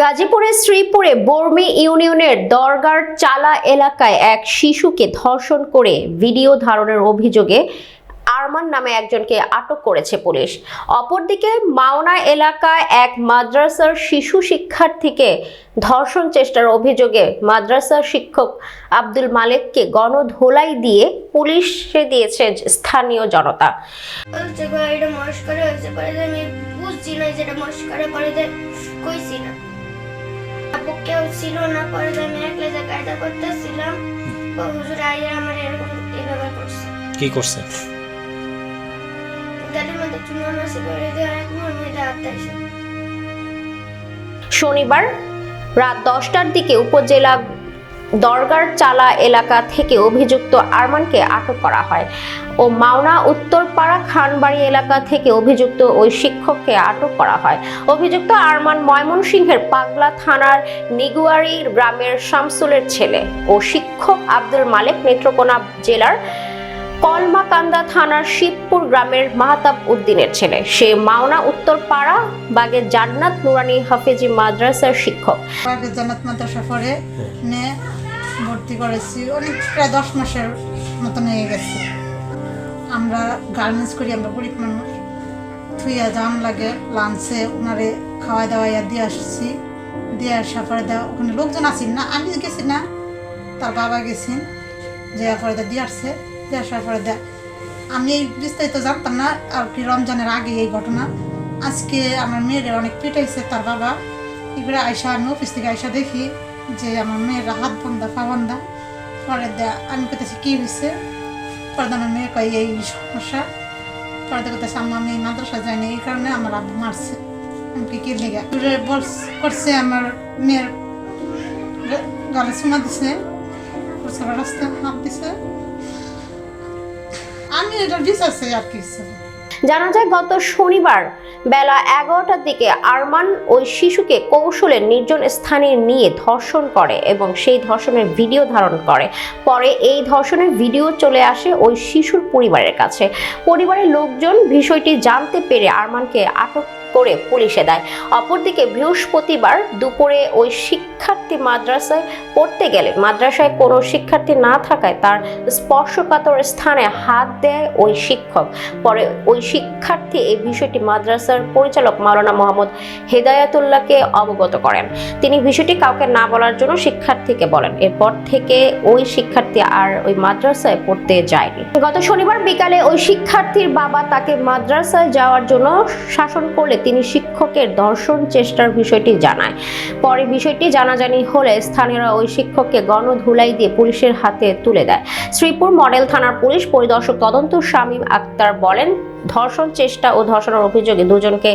গাজীপুরের শ্রীপুরে বর্মি ইউনিয়নের দরগার চালা এলাকায় এক শিশুকে ধর্ষণ করে ভিডিও ধারণের অভিযোগে আরমান নামে একজনকে আটক করেছে পুলিশ। অপরদিকে মাওনা এলাকায় এক মাদ্রাসার শিশু শিক্ষার্থীকে ধর্ষণ চেষ্টার অভিযোগে মাদ্রাসার শিক্ষক আব্দুল মালেককে গণধোলাই দিয়ে পুলিশে দিয়েছে স্থানীয় জনতা। এটা মস্করা হয়েছে, পরে আমি বুঝছি না যেটা মস্করা পরে কইছি না। কেউ ছিল না পরে আমি একলে যে কায়দা করতেছিলাম। ও হুজুর আইয়া আমার এরকম এইভাবে করছে। কি করছে? গাড়ির মধ্যে চুমা মাসি পরে যে এক মন মেয়েটা শনিবার রাত দশটার দিকে উপজেলা দরগার চালা এলাকা থেকে অভিযুক্ত আরমানকে আটক করা হয় ও মাওনা উত্তরপাড়া খানবাড়ি এলাকা থেকে অভিযুক্ত ওই শিক্ষককে আটক করা হয়। অভিযুক্ত আরমান ময়মনসিংহের পাগলা থানার নিগুয়ারি গ্রামের শামসুলের ছেলে ও শিক্ষক আব্দুল মালেক নেত্রকোনা জেলার কলমাকান্দা থানার শিবপুর গ্রামের মাহতাব উদ্দিনের ছেলে। সে মাওনা উত্তরপাড়া বাগের জান্নাত নুরানি হাফেজি মাদ্রাসার শিক্ষক। জান্নাত মাদ্রাসা ভর্তি করেছি। অনেক প্রায় দশ মাসের মতন হয়ে গেছে। আমরা গার্মেন্টস করি, আমরা গরিব মানুষ। থুইয়া জাম লাগে লাঞ্চে ওনারে খাওয়া দাওয়াইয়া দিয়ে আসছি। দিয়ে আসার পরে দেওয়া ওখানে লোকজন আসেন না? আমি গেছি না। তার বাবা গেছেন। যে পরে দা দিয়ে আসছে। দিয়ে আসার পরে দেয় আমি এই বিস্তারিত জানতাম না, আর কি রমজানের আগে এই ঘটনা। আজকে আমার মেয়ের অনেক পিটাইছে তার বাবা। এবারে আয়সা আমি অফিস থেকে আয়সা দেখি। যে আমার মেয়ের হাত বন্ধা পা বন্ধা পরে আমি কোথাছি কী হয়েছে পরে আমার মেয়ে কয়, এই সমস্যা। পরে দেখতে আম্মা, আমি মাদ্রাসা যাইনি, এই কারণে আমার আব্বু মারছে। আমি কি লেগে? করছে আমার মেয়ের গালে চুমা দিছে, করছে রাস্তা হাত দিছে। আমি এটার বিশ্বাস আর কি। জানা যায়, গত শনিবার বেলা এগারোটার দিকে আরমান ওই শিশুকে কৌশলে নির্জন স্থানে নিয়ে ধর্ষণ করে এবং সেই ধর্ষণের ভিডিও ধারণ করে। পরে এই ধর্ষণের ভিডিও চলে আসে ওই শিশুর পরিবারের কাছে। পরিবারের লোকজন বিষয়টি জানতে পেরে আরমানকে আটক করে পুলিশে দেয়। অপরদিকে বৃহস্পতিবার দুপুরে ওই শিক্ষার্থী মাদ্রাসায় পড়তে গেলে, মাদ্রাসায় কোনো শিক্ষার্থী না থাকায় তার স্পর্শকাতর স্থানে হাত দেয় ওই শিক্ষক। পরে ওই শিক্ষার্থী এই বিষয়টি মাদ্রাসার পরিচালক মাওলানা মোহাম্মদ হেদায়াতুল্লাহকে অবগত করেন। তিনি বিষয়টি কাউকে না বলার জন্য শিক্ষার্থীকে বলেন। এরপর থেকে ওই শিক্ষার্থী আর ওই মাদ্রাসায় পড়তে যায়নি। গত শনিবার বিকালে ওই শিক্ষার্থীর বাবা তাকে মাদ্রাসায় যাওয়ার জন্য শাসন করলে তিনি শিক্ষকের ধর্ষণ চেষ্টার বিষয়টি জানায়। পরে বিষয়টি জানাজানি হলে স্থানীয়রা ওই শিক্ষককে গণধুলাই দিয়ে পুলিশের হাতে তুলে দেয়। শ্রীপুর মডেল থানার পুলিশ পরিদর্শক তদন্ত শামীম আক্তার বলেন ধর্ষণ চেষ্টা ও ধর্ষণের অভিযোগে দুজনকে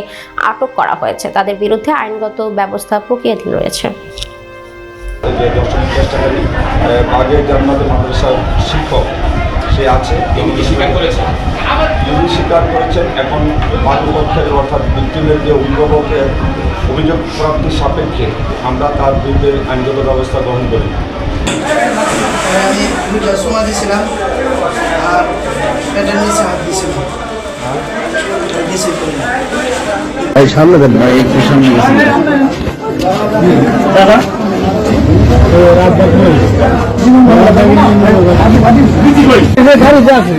আটক করা হয়েছে। তাদের বিরুদ্ধে আইনগত ব্যবস্থা প্রক্রিয়াধীন রয়েছে। যে দর্শনের চেষ্টাকারী বাগের জান্নাত মাদ্রাসার শিক্ষক সে আছে। তিনি স্বীকার করেছেন যিনি স্বীকার করেছেন এখন পাঠ্যপক্ষের অর্থাৎ ভিক্টিমের যে অভিভাবকের অভিযোগ প্রাপ্তির সাপেক্ষে আমরা তার বিরুদ্ধে আইনগত ব্যবস্থা গ্রহণ করি। আমি সময় দিয়েছিলাম আর পেটের নিচে হাত দিয়েছিলাম। সামনে দেন। ভাই একটু সামনে গেছেন